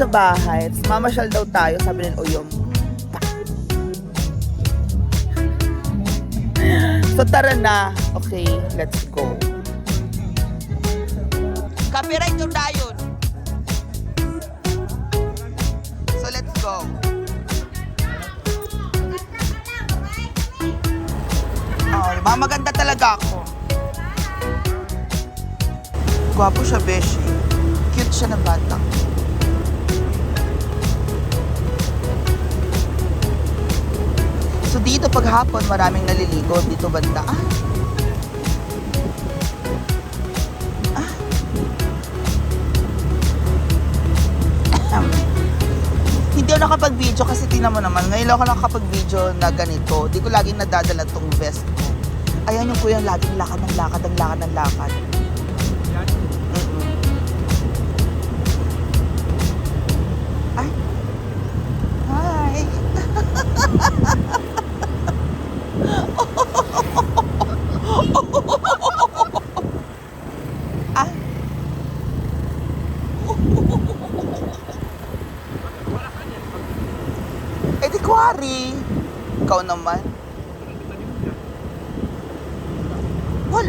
sa bahay. Tapos mamasyal daw tayo, sabi ni Uyong. So tara na. Okay, let's go. Copyright yung dayon. So let's go. Oh, diba? Maganda talaga ako. Gwapo siya, Beshi. Cute siya na bata. Dito pag hapon, maraming naliligo dito banda. Ah. Ah. Hindi ako nakapag-video kasi tingnan mo naman, ngayon lang ako nakapag-video na ganito. Di ko laging nadadala tong vest ko. Ayan yung kuya laging lakad ng lakad ng lakad ng lakad.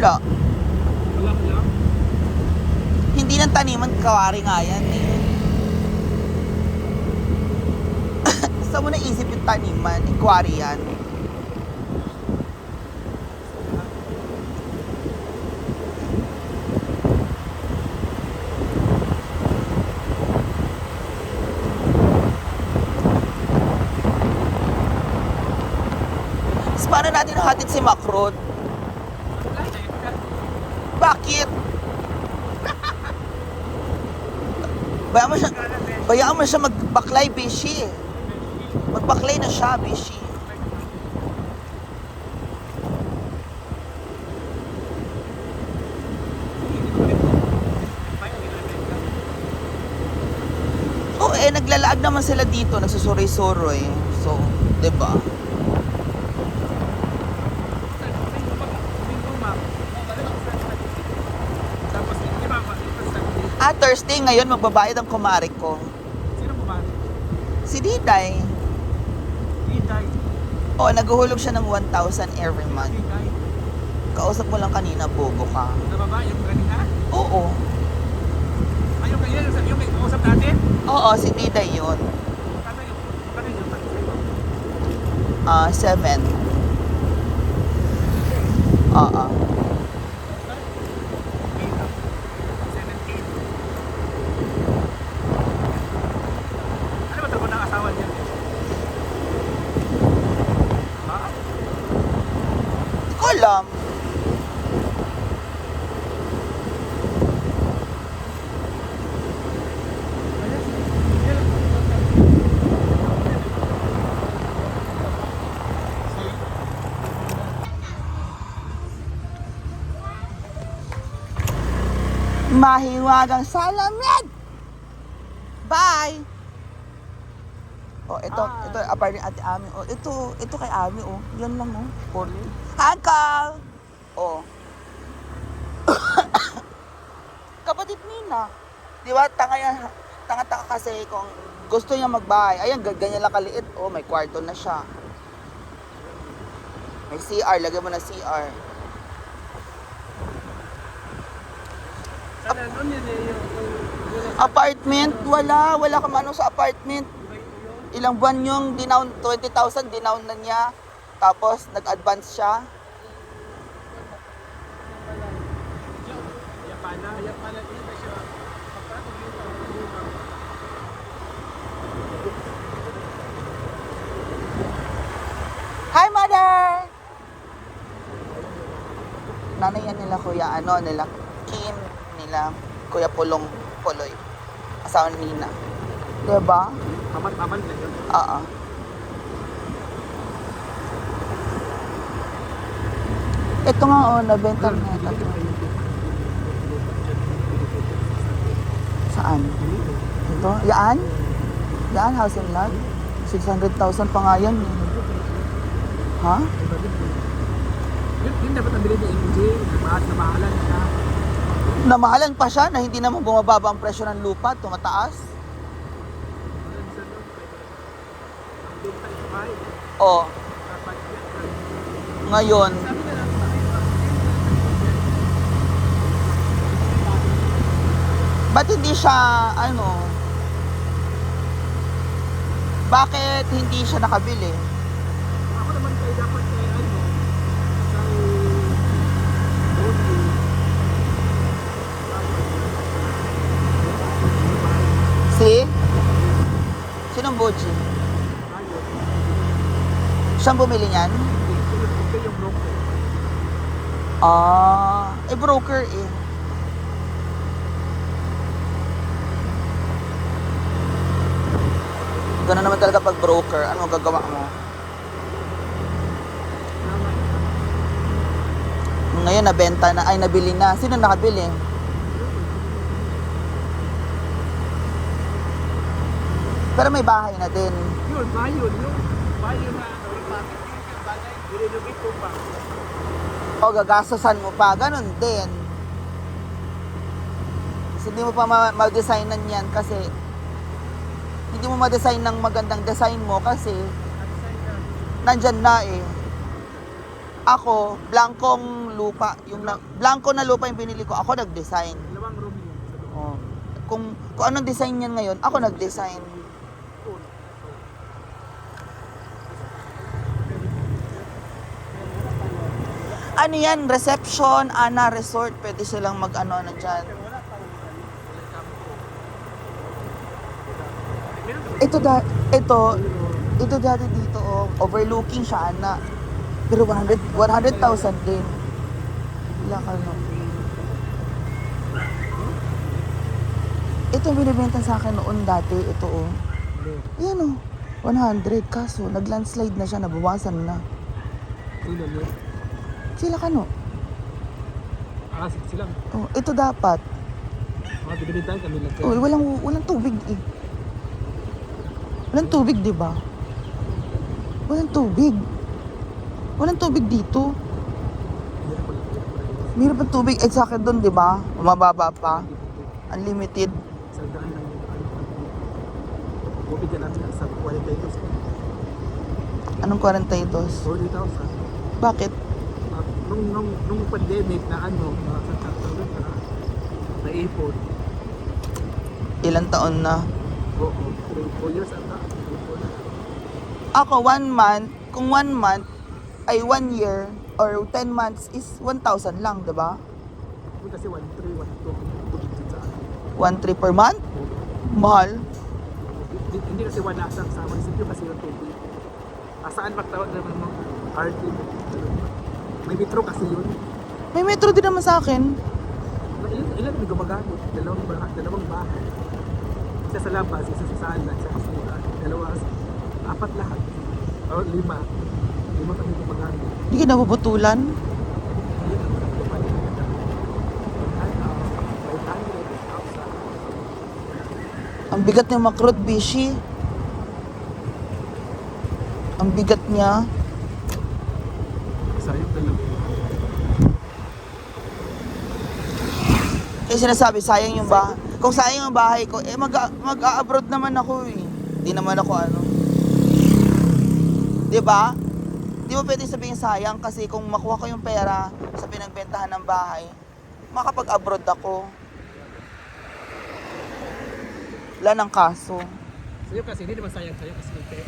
Wala. Hindi ng taniman, kawari nga yan eh. Saan mo naisip yung taniman? Ikwari yan. Paano natin hatid si Macron? Bakit? Bayaan mo siya, bayaan mo siya magbaklay, Bishi. Magbaklay na siya, Bishi. Oo, eh, naglalaag naman sila dito, nagsusuroy-suroy. So, 'di ba? Ah, Thursday ngayon, magbabayad ang kumari ko. Sino ba? Si Diday. Itay. Oo, naguhulog siya ng 1,000 every month. Itay. Kausap mo lang kanina, bobo ka. Sa baba, yung kanina. Oo. Ayun kayo, yung, yung, kausap natin. Oo, si Diday yun. Kata yung, kata yung, kata yung, Ah, 7. Oo. Ano ba trabaho ng asawa niya? Ha? Hindi ko alam. Mahiwagang salamin! Bye! Oh, ito, Ah. ito, apartment ate Ami. Oh, ito, ito kay Ami, oh. Yan lang, oh. 40. Uncle! Oh. Kapatid Nina. Di ba, tanga yan, tanga-tanga kasi kung gusto niya magbahay. Ayan, ga- ganyan lang kaliit. Oh, may kwarto na siya. May CR, lagyan mo na CR. Sana nun yun eh, yung, yung, yung, Apartment, wala. Wala ka man sa apartment. Ilang buwan yung dinown, 20,000 dinown na niya. Tapos, nag-advance siya. Hi, mother! Nanay yan nila, kuya, ano, nila, nila, kuya Pulong, Puloy. Asawa ni Nina. Diba? Amat-amat na yun. Oo. Ito nga, oh, nabenta na ito. Saan? Ito? Yaan? Yaan, house and lot? 600,000 pa nga yan. eh. Ha? Yun, yun dapat nabili ni MJ, mahal na mahalan siya na namahalan pa siya na hindi naman bumababa ang presyo ng lupa, tumataas. Oh. Ngayon, Ba't hindi siya, ano, bakit hindi siya nakabili? Siyang bumili niyan? Yung broker. Ah, eh broker eh. Ganun naman talaga pag broker. Ano gagawa mo? Ngayon, nabenta na, ay nabili na. Sino nakabili? Pero may bahay na din. Yun, bayon, yun. Na, ano, yung bakit yung bagay, i-renovate ko pa. O gagastosan mo pa. Ganun din. Kasi hindi mo pa ma- ma-designan yan kasi hindi mo ma-design ng magandang design mo kasi nandyan na eh. Ako, blankong lupa, yung na, blanco na lupa yung binili ko, ako nag-design. dalawang room yun. Oh. Kung, kung anong design yan ngayon, ako nag-design. Yun. Ano yan, reception, Ana Resort, pwede silang mag-ano na dyan. Ito da, ito, ito dati dito oh, overlooking siya Ana. Pero 100, 100,000 din. Wala ka no. Ito binibenta sa akin noon dati, ito oh. Ayan oh, 100 kaso nag-landslide na siya, nabawasan na. Yun? Sila ka no? Ah, sila. Oh, ito dapat. Mga binibintahan kami lang. Oh, walang walang tubig eh. Walang tubig, 'di ba? Walang tubig. Walang tubig dito. Meron pa tubig eh sa akin doon, 'di ba? Mababa pa. Unlimited. Sa daan lang ano. Ka namin sa quality ito. Anong 42? 40,000. Bakit? Nung, nung, nung pandemic na ano, sa tatawag na, naipon. Ilang taon na? Oo, 3 years ata. Ako, one month, kung one month, ay one year, or 10 months is 1,000 lang, 'di ba? Kasi 1, 3, 1, 2, tubig sa akin. 1,300 per month? Mahal. Hindi, kasi wala sa sa munisipyo kasi yung tubig. Ah, saan magtawag naman mo? RT. May metro kasi yun. May metro din naman sa akin. Ilan, ilan may gumagamit? Dalawang, bahay, dalawang bahay. Isa sa labas, isa sa sala, isa sa sura. Dalawa, apat lahat. O lima. Lima kami gumagamit. Hindi ka nabubutulan. Ang bigat ni Makrot, Bishi. Ang bigat niya. Sayang dalawa. Kaya sinasabi, sayang yung bahay. Kung sayang yung bahay ko, eh mag- mag-abroad naman ako eh. Hindi naman ako ano. 'Di ba? Di mo pwede sabihin sayang kasi kung makuha ko yung pera sa pinagbentahan ng bahay, makapag-abroad ako. Wala ng kaso. Sa'yo kasi, hindi naman sayang sa'yo kasi may,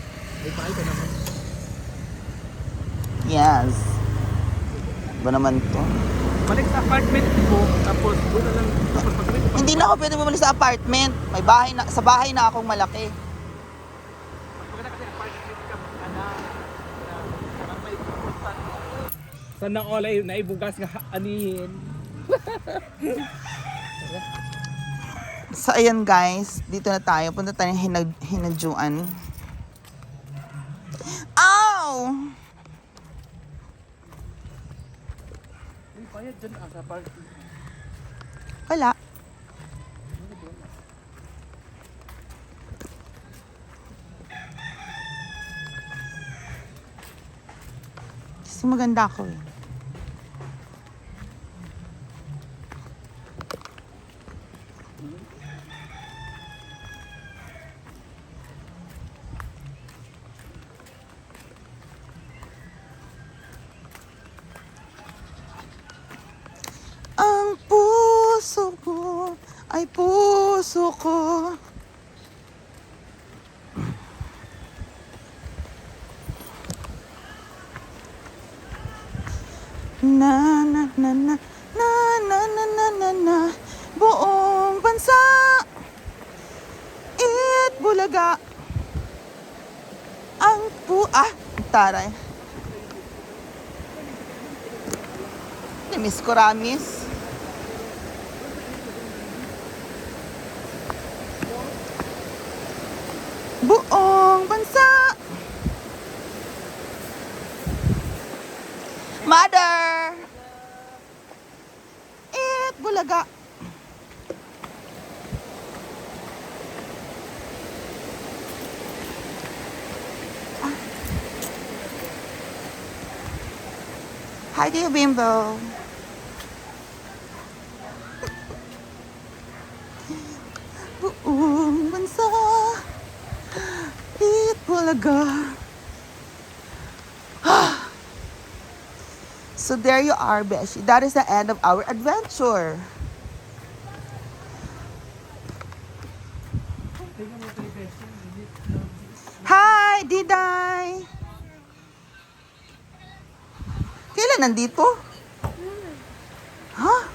may bahay ka naman. Yes. Ba naman to? Balik sa apartment ko, tapos doon na lang, tapos pag Hindi na ako pwede bumalik sa apartment. May bahay na, sa bahay na akong malaki. Sana all ay naibugas nga anihin. So, ayan guys. Dito na tayo. Punta tayo hinag hinadjuan. Ow! Bayad dyan ah, sa party. Wala. Kasi maganda ako eh. Ay, puso ko. Na na na na na na na na na na. Buong bansa. It bulaga. Ang pu ah taray. Miss Coramis buong bansa Mother! It, bulaga. Ah. Hi there, Bimbo. So there you are, Beshi. That is the end of our adventure. Hi, Diday! Kailan nandito? Ha? Huh?